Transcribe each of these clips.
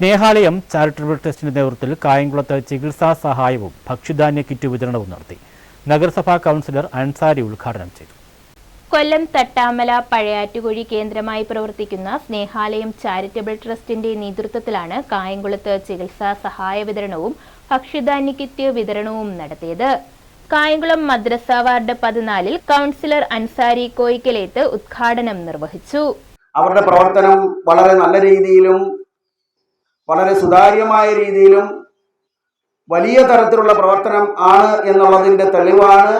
Snehalayam charitable ട്രസ്റ്റിന്റെ നേതൃത്വത്തിൽ കായംകുളത്ത് ചികിത്സാ സഹായവും ഭക്ഷ്യധാന്യ കിറ്റ് വിതരണവും നടത്തി. നഗരസഭാ കൗൺസിലർ അൻസാരി ഉദ്ഘാടനം ചെയ്തു. കൊല്ലം തട്ടാമല പഴയാറ്റുകുഴി കേന്ദ്രമായി പ്രവർത്തിക്കുന്ന സ്നേഹാലയം ചാരിറ്റബിൾ ട്രസ്റ്റിന്റെ നേതൃത്വത്തിലാണ് കായംകുളത്ത് ചികിത്സാ സഹായ വിതരണവും ഭക്ഷ്യധാന്യ കിറ്റ് വിതരണവും നടത്തിയത്. കായംകുളം മദ്രസ വാർഡ് പതിനാലിൽ കൗൺസിലർ അൻസാരി കോയിക്കലേത്ത് ഉദ്ഘാടനം നിർവഹിച്ചു. അവരുടെ പ്രവർത്തനം വളരെ നല്ല രീതിയിലും വളരെ സുതാര്യമായ രീതിയിലും വലിയ തരത്തിലുള്ള പ്രവർത്തനം ആണ് എന്നുള്ളതിന്റെ തെളിവാണ്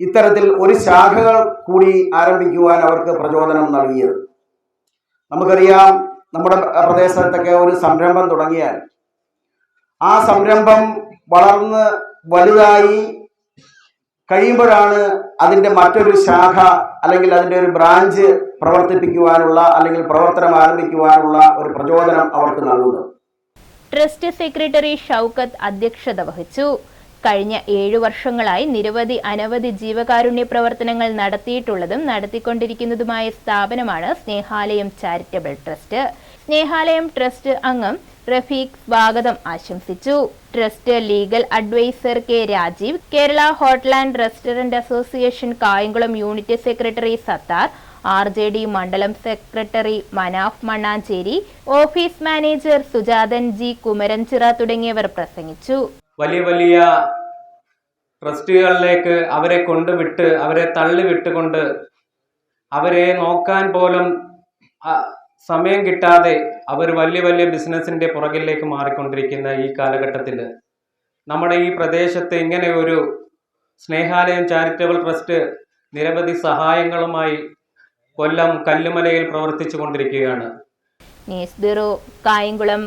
ഇത്തരത്തിൽ ഒരു ശാഖകൾ കൂടി ആരംഭിക്കുവാൻ അവർക്ക് പ്രചോദനം നൽകിയത്. നമുക്കറിയാം നമ്മുടെ പ്രദേശത്തൊക്കെ ഒരു സംരംഭം തുടങ്ങിയാൽ ആ സംരംഭം വളർന്ന് വലുതായി കഴിയുമ്പോഴാണ് അതിന്റെ മറ്റൊരു ശാഖ അല്ലെങ്കിൽ അതിന്റെ ഒരു ബ്രാഞ്ച് പ്രവർത്തിപ്പിക്കുവാനുള്ള അല്ലെങ്കിൽ പ്രവർത്തനം ആരംഭിക്കുവാനുള്ള ഒരു പ്രചോദനം അവർക്ക് നൽകുന്നത്. ട്രസ്റ്റ് സെക്രട്ടറി ഷൗക്കത്ത് അധ്യക്ഷത വഹിച്ചു. കഴിഞ്ഞ ഏഴു വർഷങ്ങളായി നിരവധി അനവധി ജീവകാരുണ്യ പ്രവർത്തനങ്ങൾ നടത്തിയിട്ടുള്ളതും നടത്തിക്കൊണ്ടിരിക്കുന്നതുമായ സ്ഥാപനമാണ് Snehalayam charitable trust. Snehalayam trust അംഗം റഫീഖ് സ്വാഗതം ആശംസിച്ചു. Trust legal adviser K Rajeev Kerala hotel and restaurant association Kayamkulam unit secretary Sathar R J D മണ്ഡലം secretary Manaf Mannancherry office manager Sujathan G Kumaranchira തുടങ്ങിയവർ പ്രസംഗിച്ചു. വലിയ വലിയ ട്രസ്റ്റുകളിലേക്ക് അവരെ കൊണ്ടുവിട്ട് അവരെ തള്ളിവിട്ടുകൊണ്ട് അവരെ നോക്കാൻ പോലും സമയം കിട്ടാതെ അവർ വലിയ വലിയ ബിസിനസിന്റെ പുറകിലേക്ക് മാറിക്കൊണ്ടിരിക്കുന്ന ഈ കാലഘട്ടത്തിൽ നമ്മുടെ ഈ പ്രദേശത്ത് ഇങ്ങനെ ഒരു സ്നേഹാലയം ചാരിറ്റബിൾ ട്രസ്റ്റ് നിരവധി സഹായങ്ങളുമായി കൊല്ലം കല്ലുമലയിൽ പ്രവർത്തിച്ചു കൊണ്ടിരിക്കുകയാണ് ന്യൂസ് ബ്യൂറോ കായംകുളം